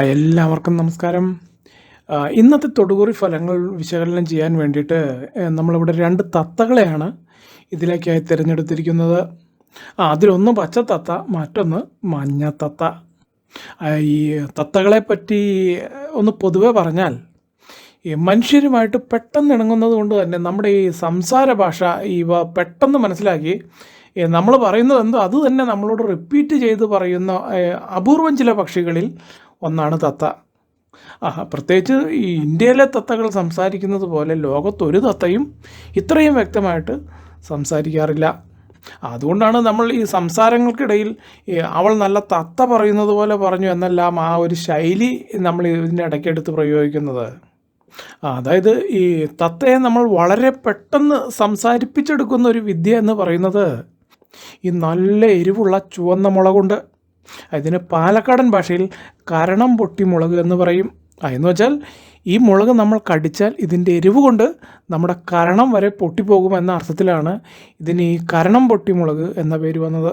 എല്ലാവർക്കും നമസ്കാരം. ഇന്നത്തെ തൊടുകുറി ഫലങ്ങൾ വിശകലനം ചെയ്യാൻ വേണ്ടിയിട്ട് നമ്മളിവിടെ രണ്ട് തത്തകളെയാണ് ഇതിലേക്കായി തിരഞ്ഞെടുത്തിരിക്കുന്നത്. അതിലൊന്ന് പച്ച തത്ത മറ്റൊന്ന് മഞ്ഞ തത്ത ഈ തത്തകളെ പറ്റി ഒന്ന് പൊതുവെ പറഞ്ഞാൽ ഈ മനുഷ്യരുമായിട്ട് പെട്ടെന്ന് ഇണങ്ങുന്നത് കൊണ്ട് തന്നെ നമ്മുടെ ഈ സംസാര ഭാഷ ഇവ പെട്ടെന്ന് മനസ്സിലാക്കി നമ്മൾ പറയുന്നത് എന്തോ അത് തന്നെ നമ്മളോട് റിപ്പീറ്റ് ചെയ്ത് പറയുന്ന അപൂർവം ചില പക്ഷികളിൽ ഒന്നാണ് തത്ത. ആ പ്രത്യേകിച്ച് ഈ ഇന്ത്യയിലെ തത്തകൾ സംസാരിക്കുന്നത് പോലെ ലോകത്തൊരു തത്തയും ഇത്രയും വ്യക്തമായിട്ട് സംസാരിക്കാറില്ല. അതുകൊണ്ടാണ് നമ്മൾ ഈ സംസാരങ്ങൾക്കിടയിൽ അവൾ നല്ല തത്ത പറയുന്നത് പോലെ പറഞ്ഞു എന്നെല്ലാം ആ ഒരു ശൈലി നമ്മൾ ഇതിന്റെ ഇടയ്ക്കെടുത്ത് പ്രയോഗിക്കുന്നത്. അതായത് ഈ തത്തയെ നമ്മൾ വളരെ പെട്ടെന്ന് സംസാരിപ്പിച്ചെടുക്കുന്ന ഒരു വിദ്യ എന്ന് പറയുന്നത് ഈ നല്ല എരിവുള്ള ചുവന്ന മുളകുണ്ട് ഇതിന് പാലക്കാടൻ ഭാഷയിൽ കരണം പൊട്ടി മുളക് എന്ന് പറയും. എന്ന് വെച്ചാൽ ഈ മുളക് നമ്മൾ കടിച്ചാൽ ഇതിന്റെ എരിവ് കൊണ്ട് നമ്മുടെ കരണം വരെ പൊട്ടിപ്പോകുമെന്ന അർത്ഥത്തിലാണ് ഇതിന് ഈ കരണം പൊട്ടി മുളക് എന്ന പേര് വന്നത്.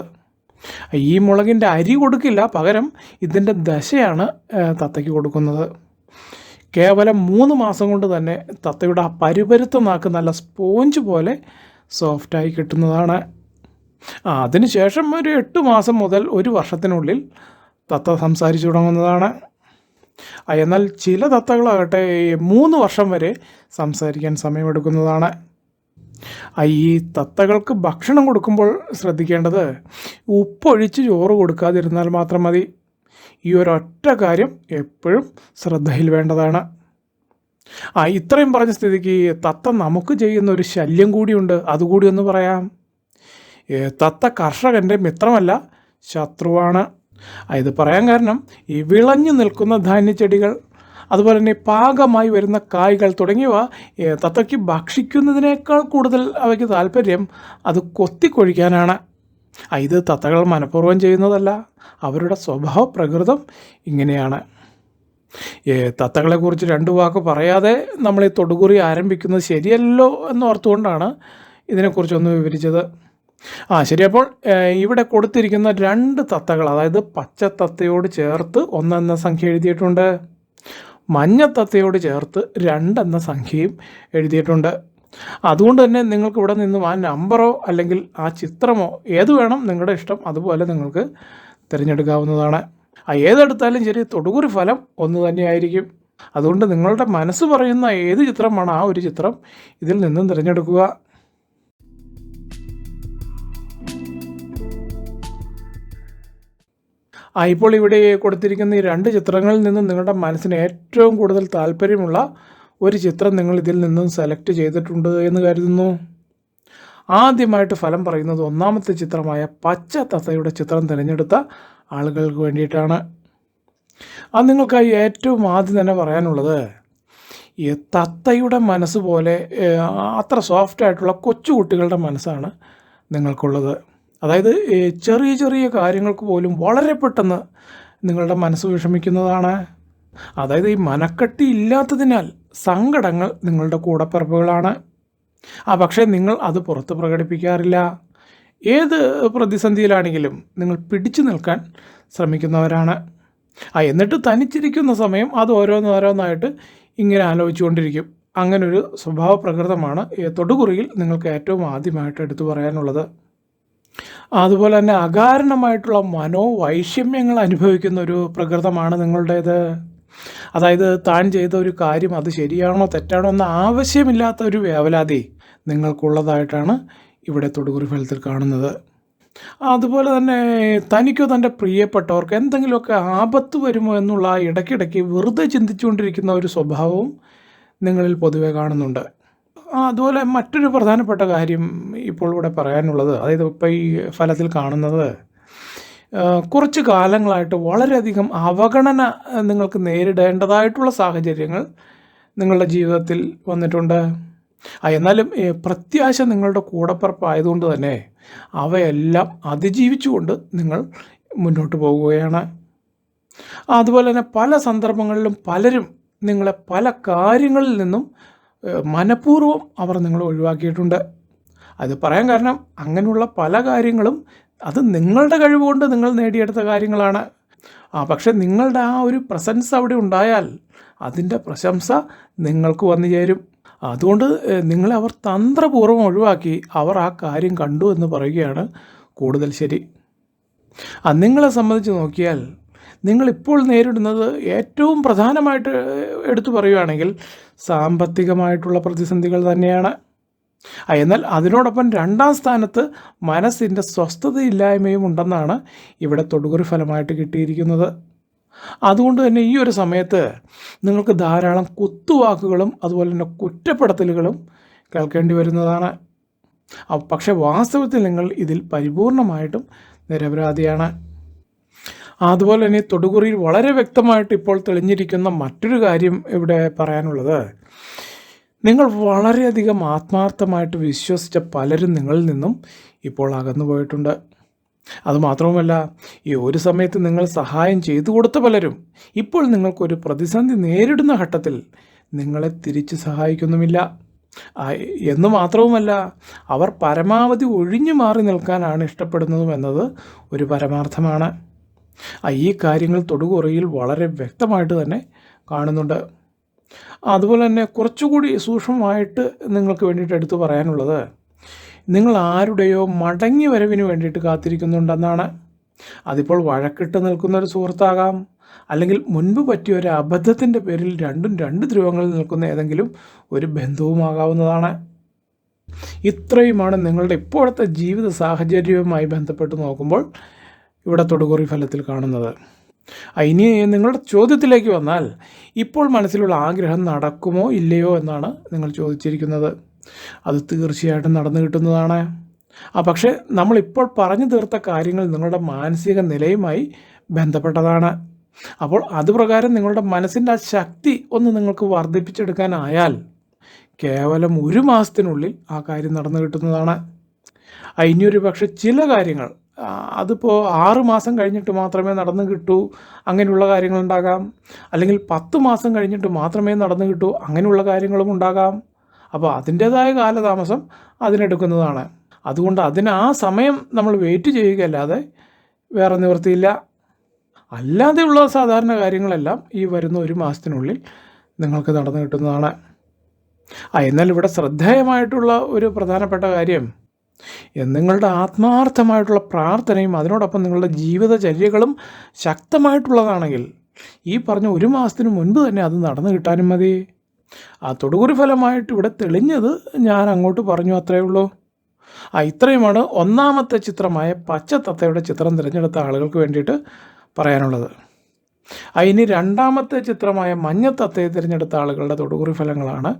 ഈ മുളകിന്റെ അരി കൊടുക്കില്ല പകരം ഇതിന്റെ ദശയാണ് തത്തയ്ക്ക് കൊടുക്കുന്നത്. കേവലം മൂന്ന് മാസം കൊണ്ട് തന്നെ തത്തയുടെ ആ പരുപരുത്ത നാക്ക് നല്ല സ്പോഞ്ച് പോലെ സോഫ്റ്റായി കിട്ടുന്നതാണ്. അതിനുശേഷം ഒരു എട്ട് മാസം മുതൽ ഒരു വർഷത്തിനുള്ളിൽ തത്ത സംസാരിച്ചു തുടങ്ങുന്നതാണ്. എന്നാൽ ചില തത്തകളാകട്ടെ മൂന്ന് വർഷം വരെ സംസാരിക്കാൻ സമയമെടുക്കുന്നതാണ്. ഈ തത്തകൾക്ക് ഭക്ഷണം കൊടുക്കുമ്പോൾ ശ്രദ്ധിക്കേണ്ടത് ഉപ്പൊഴിച്ച് ചോറ് കൊടുക്കാതിരുന്നാൽ മാത്രം മതി. ഈ ഒരൊറ്റ കാര്യം എപ്പോഴും ശ്രദ്ധയിൽ വേണ്ടതാണ്. ആ ഇത്രയും പറഞ്ഞ സ്ഥിതിക്ക് തത്ത നമുക്ക് ചെയ്യുന്ന ഒരു ശല്യം കൂടിയുണ്ട്. അതുകൂടി ഒന്ന് പറയാം. തത്ത കർഷകന്റെ മിത്രമല്ല ശത്രുവാണ്. ഇത് പറയാൻ കാരണം ഈ വിളഞ്ഞു നിൽക്കുന്ന ധാന്യച്ചെടികൾ അതുപോലെ തന്നെ പാകമായി വരുന്ന കായ്കൾ തുടങ്ങിയവ തത്തയ്ക്ക് ഭക്ഷിക്കുന്നതിനേക്കാൾ കൂടുതൽ അവയ്ക്ക് താല്പര്യം അത് കൊത്തിക്കൊഴിക്കാനാണ് ഇത് തത്തകൾ മനഃപൂർവം ചെയ്യുന്നതല്ല അവരുടെ സ്വഭാവ പ്രകൃതം ഇങ്ങനെയാണ്. തത്തകളെക്കുറിച്ച് രണ്ട് വാക്ക് പറയാതെ നമ്മൾ ഈ തൊടുകുറി ആരംഭിക്കുന്നത് ശരിയല്ലോ എന്നോർത്തുകൊണ്ടാണ് ഇതിനെക്കുറിച്ചൊന്ന് വിവരിച്ചത്. ആ ശരി. അപ്പോൾ ഇവിടെ കൊടുത്തിരിക്കുന്ന രണ്ട് തത്തകൾ അതായത് പച്ച തത്തയോട് ചേർത്ത് ഒന്നെന്ന സംഖ്യ എഴുതിയിട്ടുണ്ട്. മഞ്ഞ തത്തയോട് ചേർത്ത് രണ്ടെന്ന സംഖ്യയും എഴുതിയിട്ടുണ്ട്. അതുകൊണ്ട് തന്നെ നിങ്ങൾക്ക് ഇവിടെ നിന്ന് ആ നമ്പറോ അല്ലെങ്കിൽ ആ ചിത്രമോ ഏത് വേണം നിങ്ങളുടെ ഇഷ്ടം അതുപോലെ നിങ്ങൾക്ക് തിരഞ്ഞെടുക്കാവുന്നതാണ്. ആ ഏതെടുത്താലും ശരി തൊടുകുറി ഫലം ഒന്ന് തന്നെയായിരിക്കും അതുകൊണ്ട് നിങ്ങളുടെ മനസ്സ് പറയുന്ന ഏത് ചിത്രമാണ് ആ ഒരു ചിത്രം ഇതിൽ നിന്നും തിരഞ്ഞെടുക്കുക. ആ ഇപ്പോൾ ഇവിടെ കൊടുത്തിരിക്കുന്ന ഈ രണ്ട് ചിത്രങ്ങളിൽ നിന്നും നിങ്ങളുടെ മനസ്സിന് ഏറ്റവും കൂടുതൽ താല്പര്യമുള്ള ഒരു ചിത്രം നിങ്ങൾ ഇതിൽ നിന്നും സെലക്ട് ചെയ്തിട്ടുണ്ട് എന്ന് കരുതുന്നു. ആദ്യമായിട്ട് ഫലം പറയുന്നത് ഒന്നാമത്തെ ചിത്രമായ പച്ച തത്തയുടെ ചിത്രം തിരഞ്ഞെടുത്ത ആളുകൾക്ക് വേണ്ടിയിട്ടാണ്. അത് നിങ്ങൾക്കായി ഏറ്റവും ആദ്യം തന്നെ പറയാനുള്ളത് ഈ തത്തയുടെ മനസ്സ് പോലെ അത്ര സോഫ്റ്റ് ആയിട്ടുള്ള കൊച്ചുകുട്ടികളുടെ മനസ്സാണ് നിങ്ങൾക്കുള്ളത്. അതായത് ചെറിയ ചെറിയ കാര്യങ്ങൾക്ക് പോലും വളരെ പെട്ടെന്ന് നിങ്ങളുടെ മനസ്സ് വിഷമിക്കുന്നതാണ്. അതായത് ഈ മനക്കട്ടി ഇല്ലാത്തതിനാൽ സങ്കടങ്ങൾ നിങ്ങളുടെ കൂടപ്പിറപ്പുകളാണ്. ആ പക്ഷേ നിങ്ങൾ അത് പുറത്ത് പ്രകടിപ്പിക്കാറില്ല. ഏത് പ്രതിസന്ധിയിലാണെങ്കിലും നിങ്ങൾ പിടിച്ചു നിൽക്കാൻ ശ്രമിക്കുന്നവരാണ്. ആ എന്നിട്ട് തനിച്ചിരിക്കുന്ന സമയം അത് ഓരോന്നോരോന്നായിട്ട് ഇങ്ങനെ ആലോചിച്ചുകൊണ്ടിരിക്കും. അങ്ങനൊരു സ്വഭാവ പ്രകൃതമാണ് തൊടുകുറിയിൽ നിങ്ങൾക്ക് ഏറ്റവും ആദ്യമായിട്ട് എടുത്തു പറയാനുള്ളത്. അതുപോലെ തന്നെ അകാരണമായിട്ടുള്ള മനോവൈഷമ്യങ്ങൾ അനുഭവിക്കുന്ന ഒരു പ്രകൃതമാണ് നിങ്ങളുടേത്. അതായത് താൻ ചെയ്ത ഒരു കാര്യം അത് ശരിയാണോ തെറ്റാണോ എന്ന ആവശ്യമില്ലാത്ത ഒരു വേവലാതി നിങ്ങൾക്കുള്ളതായിട്ടാണ് ഇവിടെ തൊടുകുറി ഫലത്തിൽ കാണുന്നത്. അതുപോലെ തന്നെ തനിക്കോ തന്റെ പ്രിയപ്പെട്ടവർക്ക് എന്തെങ്കിലുമൊക്കെ ആപത്ത് വരുമോ എന്നുള്ള ഇടയ്ക്കിടയ്ക്ക് വെറുതെ ചിന്തിച്ചുകൊണ്ടിരിക്കുന്ന ഒരു സ്വഭാവവും നിങ്ങളിൽ പൊതുവെ കാണുന്നുണ്ട്. അതുപോലെ മറ്റൊരു പ്രധാനപ്പെട്ട കാര്യം ഇപ്പോൾ ഇവിടെ പറയാനുള്ളത് അതായത് ഇപ്പോൾ ഈ ഫലത്തിൽ കാണുന്നത് കുറച്ച് കാലങ്ങളായിട്ട് വളരെയധികം അവഗണന നിങ്ങൾക്ക് നേരിടേണ്ടതായിട്ടുള്ള സാഹചര്യങ്ങൾ നിങ്ങളുടെ ജീവിതത്തിൽ വന്നിട്ടുണ്ട്. എന്നാലും പ്രത്യാശ നിങ്ങളുടെ കൂടപ്പിറപ്പായതുകൊണ്ട് തന്നെ അവയെല്ലാം അതിജീവിച്ചുകൊണ്ട് നിങ്ങൾ മുന്നോട്ട് പോവുകയാണ് അതുപോലെ തന്നെ പല സന്ദർഭങ്ങളിലും പലരും നിങ്ങളെ പല കാര്യങ്ങളിൽ നിന്നും മനഃപൂർവം അവർ നിങ്ങളെ ഒഴിവാക്കിയിട്ടുണ്ട്. അത് പറയാൻ കാരണം അങ്ങനെയുള്ള പല കാര്യങ്ങളും അത് നിങ്ങളുടെ കഴിവുകൊണ്ട് നിങ്ങൾ നേടിയെടുത്ത കാര്യങ്ങളാണ്. ആ പക്ഷേ നിങ്ങളുടെ ആ ഒരു പ്രസൻസ് അവിടെ ഉണ്ടായാൽ അതിന്റെ പ്രശംസ നിങ്ങൾക്ക് വന്നു ചേരും. അതുകൊണ്ട് നിങ്ങളെ അവർ തന്ത്രപൂർവം ഒഴിവാക്കി അവർ ആ കാര്യം കണ്ടു എന്ന് പറയുകയാണ് കൂടുതൽ ശരി. നിങ്ങളെ സംബന്ധിച്ച് നോക്കിയാൽ നിങ്ങളിപ്പോൾ നേരിടുന്നത് ഏറ്റവും പ്രധാനമായിട്ട് എടുത്തു പറയുകയാണെങ്കിൽ സാമ്പത്തികമായിട്ടുള്ള പ്രതിസന്ധികൾ തന്നെയാണ്. എന്നാൽ അതിനോടൊപ്പം രണ്ടാം സ്ഥാനത്ത് മനസ്സിന്റെ സ്വസ്ഥതയില്ലായ്മയും ഉണ്ടെന്നാണ് ഇവിടെ തൊടുകുറി ഫലമായിട്ട് കിട്ടിയിരിക്കുന്നത്. അതുകൊണ്ട് തന്നെ ഈ ഒരു സമയത്ത് നിങ്ങൾക്ക് ധാരാളം കുത്തുവാക്കുകളും അതുപോലെ തന്നെ കുറ്റപ്പെടുത്തലുകളും കേൾക്കേണ്ടി വരുന്നതാണ്. പക്ഷെ വാസ്തവത്തിൽ നിങ്ങൾ ഇതിൽ പരിപൂർണമായിട്ടും നിരപരാധിയാണ്. അതുപോലെ തന്നെ തൊടുകുറിയിൽ വളരെ വ്യക്തമായിട്ട് ഇപ്പോൾ തെളിഞ്ഞിരിക്കുന്ന മറ്റൊരു കാര്യം ഇവിടെ പറയാനുള്ളത്. നിങ്ങൾ വളരെയധികം ആത്മാർത്ഥമായിട്ട് വിശ്വസിച്ച പലരും നിങ്ങളിൽ നിന്നും ഇപ്പോൾ അകന്നു പോയിട്ടുണ്ട്. അതുമാത്രവുമല്ല ഈ ഒരു സമയത്ത് നിങ്ങൾ സഹായം ചെയ്തു കൊടുത്ത പലരും ഇപ്പോൾ നിങ്ങൾക്കൊരു പ്രതിസന്ധി നേരിടുന്ന ഘട്ടത്തിൽ നിങ്ങളെ തിരിച്ച് സഹായിക്കുന്നുമില്ല. എന്ന് മാത്രവുമല്ല അവർ പരമാവധി ഒഴിഞ്ഞു മാറി നിൽക്കാനാണ് ഇഷ്ടപ്പെടുന്നതും എന്നത് ഒരു പരമാർത്ഥമാണ്. ഈ കാര്യങ്ങൾ തൊടുകുറയിൽ വളരെ വ്യക്തമായിട്ട് തന്നെ കാണുന്നുണ്ട്. അതുപോലെ തന്നെ കുറച്ചുകൂടി സൂക്ഷ്മമായിട്ട് നിങ്ങൾക്ക് വേണ്ടിയിട്ട് എടുത്തു പറയാനുള്ളത് നിങ്ങൾ ആരുടെയോ മടങ്ങി വരവിന് വേണ്ടിയിട്ട് കാത്തിരിക്കുന്നുണ്ടെന്നാണ്. അതിപ്പോൾ വഴക്കിട്ട് നിൽക്കുന്ന ഒരു സുഹൃത്താകാം അല്ലെങ്കിൽ മുൻപ് പറ്റിയ ഒരു അബദ്ധത്തിന്റെ പേരിൽ രണ്ടും രണ്ട് ധ്രുവങ്ങളിൽ നിൽക്കുന്ന ഏതെങ്കിലും ഒരു ബന്ധവുമാകാവുന്നതാണ്. ഇത്രയുമാണ് നിങ്ങളുടെ ഇപ്പോഴത്തെ ജീവിത സാഹചര്യവുമായി ബന്ധപ്പെട്ട് നോക്കുമ്പോൾ ഇവിടെ തൊടുകുറി ഫലത്തിൽ കാണുന്നത്. ഇനി നിങ്ങളുടെ ചോദ്യത്തിലേക്ക് വന്നാൽ ഇപ്പോൾ മനസ്സിലുള്ള ആഗ്രഹം നടക്കുമോ ഇല്ലയോ എന്നാണ് നിങ്ങൾ ചോദിച്ചിരിക്കുന്നത്. അത് തീർച്ചയായിട്ടും നടന്നു കിട്ടുന്നതാണ്. ആ പക്ഷേ നമ്മളിപ്പോൾ പറഞ്ഞു തീർത്ത കാര്യങ്ങൾ നിങ്ങളുടെ മാനസിക നിലയുമായി ബന്ധപ്പെട്ടതാണ്. അപ്പോൾ അതുപ്രകാരം നിങ്ങളുടെ മനസ്സിന്റെ ആ ശക്തി ഒന്ന് നിങ്ങൾക്ക് വർദ്ധിപ്പിച്ചെടുക്കാനായാൽ കേവലം ഒരു മാസത്തിനുള്ളിൽ ആ കാര്യം നടന്നു കിട്ടുന്നതാണ്. അതിനൊരു പക്ഷെ ചില കാര്യങ്ങൾ അതിപ്പോൾ ആറ് മാസം കഴിഞ്ഞിട്ട് മാത്രമേ നടന്നു കിട്ടൂ അങ്ങനെയുള്ള കാര്യങ്ങളുണ്ടാകാം അല്ലെങ്കിൽ പത്ത് മാസം കഴിഞ്ഞിട്ട് മാത്രമേ നടന്നു കിട്ടൂ അങ്ങനെയുള്ള കാര്യങ്ങളും ഉണ്ടാകാം. അപ്പോൾ അതിന്റേതായ കാലതാമസം അതിനെടുക്കുന്നതാണ്. അതുകൊണ്ട് അതിന് ആ സമയം നമ്മൾ വെയിറ്റ് ചെയ്യുകയല്ലാതെ വേറെ നിവൃത്തിയില്ല. അല്ലാതെയുള്ള സാധാരണ കാര്യങ്ങളെല്ലാം ഈ വരുന്ന ഒരു മാസത്തിനുള്ളിൽ നിങ്ങൾക്ക് നടന്നു കിട്ടുന്നതാണ്. ആ എന്നാൽ ഇവിടെ ശ്രദ്ധേയമായിട്ടുള്ള ഒരു പ്രധാനപ്പെട്ട കാര്യം നിങ്ങളുടെ ആത്മാർത്ഥമായിട്ടുള്ള പ്രാർത്ഥനയും അതിനോടൊപ്പം നിങ്ങളുടെ ജീവിതചര്യകളും ശക്തമായിട്ടുള്ളതാണെങ്കിൽ ഈ പറഞ്ഞ ഒരു മാസത്തിന് മുൻപ് തന്നെ അത് നടന്നു കിട്ടാനും മതി. ആ തൊടുകുറി ഫലമായിട്ട് ഇവിടെ തെളിഞ്ഞത് ഞാൻ അങ്ങോട്ട് പറഞ്ഞു അത്രയേ ഉള്ളൂ. ആ ഇത്രയുമാണ് ഒന്നാമത്തെ ചിത്രമായ പച്ചത്തത്തയുടെ ചിത്രം തിരഞ്ഞെടുത്ത ആളുകൾക്ക് വേണ്ടിയിട്ട് പറയാനുള്ളത്. ആ ഇനി രണ്ടാമത്തെ ചിത്രമായ മഞ്ഞത്തത്തയെ തിരഞ്ഞെടുത്ത ആളുകളുടെ തൊടുകുറി ഫലങ്ങളാണ്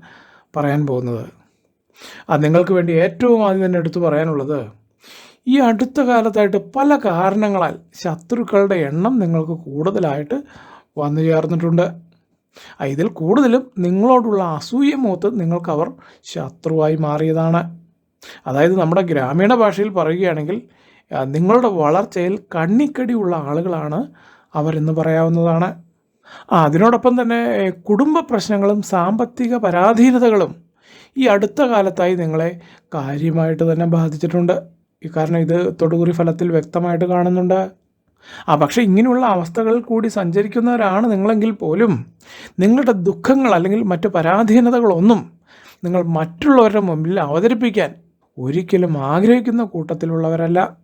പറയാൻ പോകുന്നത്. ആ നിങ്ങൾക്ക് വേണ്ടി ഏറ്റവും ആദ്യം തന്നെ എടുത്തു പറയാനുള്ളത് ഈ അടുത്ത കാലത്തായിട്ട് പല കാരണങ്ങളാൽ ശത്രുക്കളുടെ എണ്ണം നിങ്ങൾക്ക് കൂടുതലായിട്ട് വന്നു ചേർന്നിട്ടുണ്ട്. ഇതിൽ കൂടുതലും നിങ്ങളോടുള്ള അസൂയ മൂത്ത് നിങ്ങൾക്കവർ ശത്രുവായി മാറിയതാണ്. അതായത് നമ്മുടെ ഗ്രാമീണ ഭാഷയിൽ പറയുകയാണെങ്കിൽ നിങ്ങളുടെ വളർച്ചയിൽ കണ്ണിക്കടിയുള്ള ആളുകളാണ് അവരെന്ന് പറയാവുന്നതാണ്. അതിനോടൊപ്പം തന്നെ കുടുംബ പ്രശ്നങ്ങളും സാമ്പത്തിക പരാധീനതകളും ഈ അടുത്ത കാലത്തായി നിങ്ങളെ കാര്യമായിട്ട് തന്നെ ബാധിച്ചിട്ടുണ്ട്. കാരണം ഇത് തൊടുകുറി ഫലത്തിൽ വ്യക്തമായിട്ട് കാണുന്നുണ്ട്. ആ പക്ഷേ ഇങ്ങനെയുള്ള അവസ്ഥകളിൽ കൂടി സഞ്ചരിക്കുന്നവരാണ് നിങ്ങളെങ്കിൽ പോലും നിങ്ങളുടെ ദുഃഖങ്ങൾ അല്ലെങ്കിൽ മറ്റ് പരാധീനതകളൊന്നും നിങ്ങൾ മറ്റുള്ളവരുടെ മുമ്പിൽ അവതരിപ്പിക്കാൻ ഒരിക്കലും ആഗ്രഹിക്കുന്ന കൂട്ടത്തിലുള്ളവരല്ല.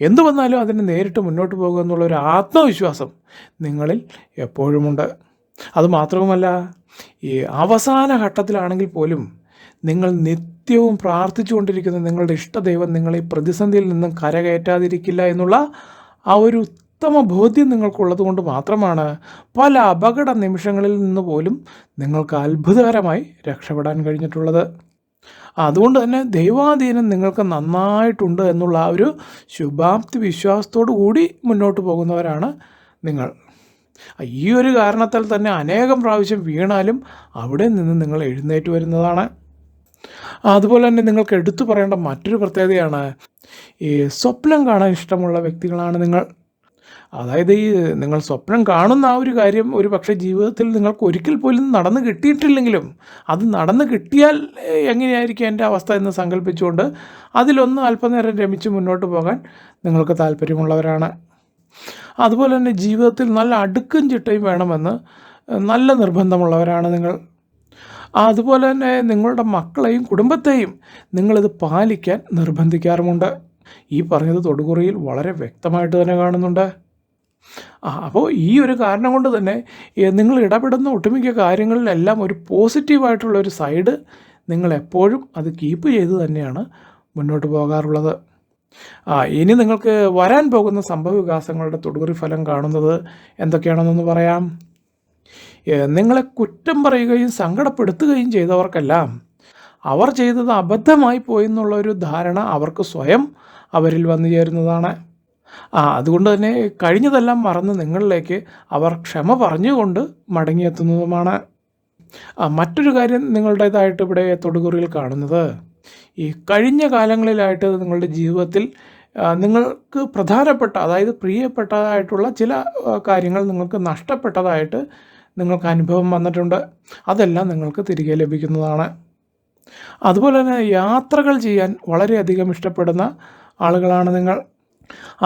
എന്തു വന്നാലും അതിന് നേരിട്ട് മുന്നോട്ട് പോകുക എന്നുള്ള ഒരു ആത്മവിശ്വാസം നിങ്ങളിൽ എപ്പോഴുമുണ്ട്. അതുമാത്രവുമല്ല ഈ അവസാന ഘട്ടത്തിലാണെങ്കിൽ പോലും നിങ്ങൾ നിത്യവും പ്രാർത്ഥിച്ചുകൊണ്ടിരിക്കുന്ന നിങ്ങളുടെ ഇഷ്ടദൈവം നിങ്ങളെ പ്രതിസന്ധിയിൽ നിന്നും കരകയറ്റാതിരിക്കില്ല എന്നുള്ള ആ ഒരു ഉത്തമ ബോധ്യം നിങ്ങൾക്കുള്ളത് കൊണ്ട് മാത്രമാണ് പല അപകട നിമിഷങ്ങളിൽ നിന്ന് പോലും നിങ്ങൾക്ക് അത്ഭുതകരമായി രക്ഷപ്പെടാൻ കഴിഞ്ഞിട്ടുള്ളത്. അതുകൊണ്ട് തന്നെ ദൈവാധീനം നിങ്ങൾക്ക് നന്നായിട്ടുണ്ട് എന്നുള്ള ആ ഒരു ശുഭാപ്തി വിശ്വാസത്തോടു കൂടി മുന്നോട്ട് പോകുന്നവരാണ് നിങ്ങൾ. ഈ ഒരു കാരണത്താൽ തന്നെ അനേകം പ്രാവശ്യം വീണാലും അവിടെ നിന്ന് നിങ്ങൾ എഴുന്നേറ്റ് വരുന്നതാണ്. അതുപോലെ തന്നെ നിങ്ങൾക്ക് എടുത്തു പറയേണ്ട മറ്റൊരു പ്രത്യേകതയാണ് ഈ സ്വപ്നം കാണാൻ ഇഷ്ടമുള്ള വ്യക്തികളാണ് നിങ്ങൾ. അതായത് ഈ നിങ്ങൾ സ്വപ്നം കാണുന്ന ആ ഒരു കാര്യം ഒരു പക്ഷേ ജീവിതത്തിൽ നിങ്ങൾക്ക് ഒരിക്കൽ പോലും നടന്നു കിട്ടിയിട്ടില്ലെങ്കിലും അത് നടന്നു കിട്ടിയാൽ എങ്ങനെയായിരിക്കും എന്റെ അവസ്ഥ എന്ന് സങ്കല്പിച്ചുകൊണ്ട് അതിലൊന്ന് അല്പനേരം രമിച്ച് മുന്നോട്ട് പോകാൻ നിങ്ങൾക്ക് താല്പര്യമുള്ളവരാണ്. അതുപോലെ തന്നെ ജീവിതത്തിൽ നല്ല അടുക്കും ചിട്ടയും വേണമെന്ന് നല്ല നിർബന്ധമുള്ളവരാണ് നിങ്ങൾ. അതുപോലെ തന്നെ നിങ്ങളുടെ മക്കളെയും കുടുംബത്തെയും നിങ്ങളിത് പാലിക്കാൻ നിർബന്ധിക്കാറുമുണ്ട്. ഈ പറഞ്ഞത് തൊടുകുറിയിൽ വളരെ വ്യക്തമായിട്ട് തന്നെ കാണുന്നുണ്ട്. ആ അപ്പോൾ ഈ ഒരു കാരണം കൊണ്ട് തന്നെ നിങ്ങൾ ഇടപെടുന്ന ഒട്ടുമിക്ക കാര്യങ്ങളിലെല്ലാം ഒരു പോസിറ്റീവായിട്ടുള്ള ഒരു സൈഡ് നിങ്ങൾ എപ്പോഴും അത് കീപ്പ് ചെയ്ത് തന്നെയാണ് മുന്നോട്ട് പോകാറുള്ളത്. ആ ഇനി നിങ്ങൾക്ക് വരാൻ പോകുന്ന സംഭവ വികാസങ്ങളുടെ തൊടുകുറി ഫലം കാണുന്നത് എന്തൊക്കെയാണെന്നൊന്ന് പറയാം. നിങ്ങളെ കുറ്റം പറയുകയും സങ്കടപ്പെടുത്തുകയും ചെയ്തവർക്കെല്ലാം അവർ ചെയ്തത് അബദ്ധമായി പോയി എന്നുള്ള ഒരു ധാരണ അവർക്ക് സ്വയം അവരിൽ വന്നു ചേരുന്നതാണ്. ആ അതുകൊണ്ട് തന്നെ കഴിഞ്ഞതെല്ലാം മറന്ന് നിങ്ങളിലേക്ക് അവർ ക്ഷമ പറഞ്ഞുകൊണ്ട് മടങ്ങിയെത്തുന്നതുമാണ്. മറ്റൊരു കാര്യം നിങ്ങളുടേതായിട്ട് ഇവിടെ തൊടുകുറിയിൽ കാണുന്നത്. ഈ കഴിഞ്ഞ കാലങ്ങളിലായിട്ട് നിങ്ങളുടെ ജീവിതത്തിൽ നിങ്ങൾക്ക് പ്രധാനപ്പെട്ട അതായത് പ്രിയപ്പെട്ടതായിട്ടുള്ള ചില കാര്യങ്ങൾ നിങ്ങൾക്ക് നഷ്ടപ്പെട്ടതായിട്ട് നിങ്ങൾക്ക് അനുഭവം വന്നിട്ടുണ്ട്. അതെല്ലാം നിങ്ങൾക്ക് തിരികെ ലഭിക്കുന്നതാണ്. അതുപോലെ തന്നെ യാത്രകൾ ചെയ്യാൻ വളരെയധികം ഇഷ്ടപ്പെടുന്ന ആളുകളാണ് നിങ്ങൾ.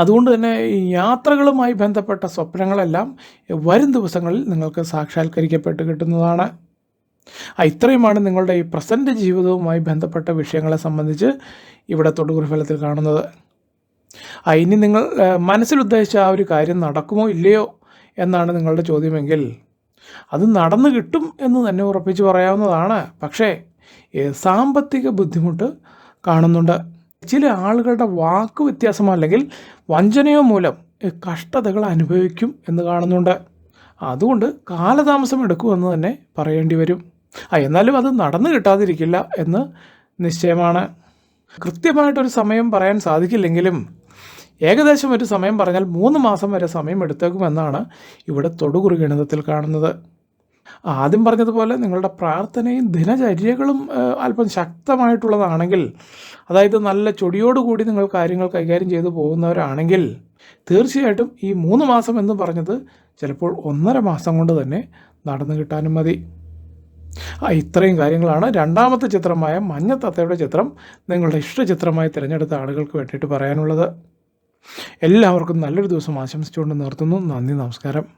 അതുകൊണ്ട് തന്നെ ഈ യാത്രകളുമായി ബന്ധപ്പെട്ട സ്വപ്നങ്ങളെല്ലാം വരും ദിവസങ്ങളിൽ നിങ്ങൾക്ക് സാക്ഷാത്കരിക്കപ്പെട്ട് കിട്ടുന്നതാണ്. ഇത്രയുമാണ് നിങ്ങളുടെ ഈ പ്രസന്റ് ജീവിതവുമായി ബന്ധപ്പെട്ട വിഷയങ്ങളെ സംബന്ധിച്ച് ഇവിടെ തൊടുകുറി ഫലത്തിൽ കാണുന്നത് ഇനി നിങ്ങൾ മനസ്സിലുദ്ദേശിച്ച ആ ഒരു കാര്യം നടക്കുമോ ഇല്ലയോ എന്നാണ് നിങ്ങളുടെ ചോദ്യമെങ്കിൽ അത് നടന്നു കിട്ടും എന്ന് തന്നെ ഉറപ്പിച്ച് പറയാവുന്നതാണ്. പക്ഷേ സാമ്പത്തിക ബുദ്ധിമുട്ട് കാണുന്നുണ്ട്. ചില ആളുകളുടെ വാക്ക് വ്യത്യാസമോ അല്ലെങ്കിൽ വഞ്ചനയോ മൂലം കഷ്ടതകൾ അനുഭവിക്കും എന്ന് കാണുന്നുണ്ട്. അതുകൊണ്ട് കാലതാമസം എടുക്കുമെന്ന് തന്നെ പറയേണ്ടി വരും. ആ എന്നാലും അത് നടന്നു കിട്ടാതിരിക്കില്ല എന്ന് നിശ്ചയമാണ്. കൃത്യമായിട്ടൊരു സമയം പറയാൻ സാധിക്കില്ലെങ്കിലും ഏകദേശം ഒരു സമയം പറഞ്ഞാൽ മൂന്ന് മാസം വരെ സമയം എടുത്തേക്കുമെന്നാണ് ഇവിടെ തൊടുകുറി ഗണിതത്തിൽ കാണുന്നത്. ആദ്യം പറഞ്ഞതുപോലെ നിങ്ങളുടെ പ്രാർത്ഥനയും ദിനചര്യകളും അല്പം ശക്തമായിട്ടുള്ളതാണെങ്കിൽ അതായത് നല്ല ചൊടിയോടുകൂടി നിങ്ങൾ കാര്യങ്ങൾ കൈകാര്യം ചെയ്തു പോകുന്നവരാണെങ്കിൽ തീർച്ചയായിട്ടും ഈ മൂന്ന് മാസം എന്ന് പറഞ്ഞത് ചിലപ്പോൾ ഒന്നര മാസം കൊണ്ട് തന്നെ നടന്നു കിട്ടാനും മതി. ആ ഇത്രയും കാര്യങ്ങളാണ്. രണ്ടാമത്തെ ചിത്രമായ മഞ്ഞത്തത്തയുടെ ചിത്രം നിങ്ങളുടെ ഇഷ്ട ചിത്രമായി തിരഞ്ഞെടുത്ത ആളുകൾക്ക് വേണ്ടിയിട്ട് പറയാനുള്ളത്. എല്ലാവർക്കും നല്ലൊരു ദിവസം ആശംസിച്ചുകൊണ്ട് നിർത്തുന്നു. നന്ദി നമസ്കാരം.